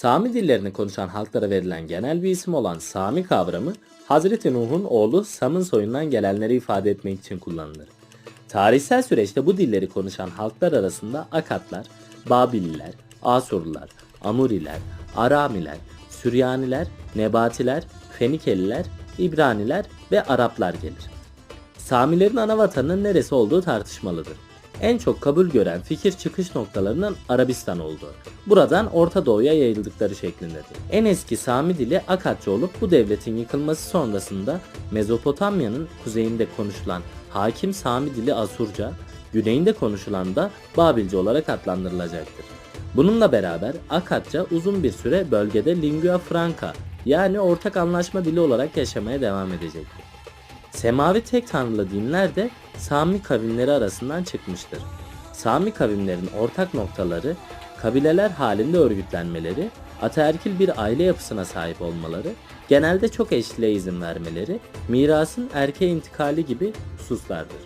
Sami dillerini konuşan halklara verilen genel bir isim olan Sami kavramı, Hazreti Nuh'un oğlu Sam'ın soyundan gelenleri ifade etmek için kullanılır. Tarihsel süreçte bu dilleri konuşan halklar arasında Akatlar, Babililer, Asurlular, Amuriler, Aramiler, Süryaniler, Nebatiler, Fenikeliler, İbraniler ve Araplar gelir. Samilerin ana vatanının neresi olduğu tartışmalıdır. En çok kabul gören fikir çıkış noktalarının Arabistan olduğu. Buradan Orta Doğu'ya yayıldıkları şeklindedir. En eski Sami dili Akatça olup bu devletin yıkılması sonrasında Mezopotamya'nın kuzeyinde konuşulan Hakim Sami dili Asurca, güneyinde konuşulan da Babilce olarak adlandırılacaktır. Bununla beraber Akatça uzun bir süre bölgede lingua franca yani ortak anlaşma dili olarak yaşamaya devam edecektir. Semavi tek tanrılı dinler de Sami kavimleri arasından çıkmıştır. Sami kavimlerin ortak noktaları kabileler halinde örgütlenmeleri, ataerkil bir aile yapısına sahip olmaları, genelde çok eşliliğe izin vermeleri, mirasın erkeğe intikali gibi hususlardır.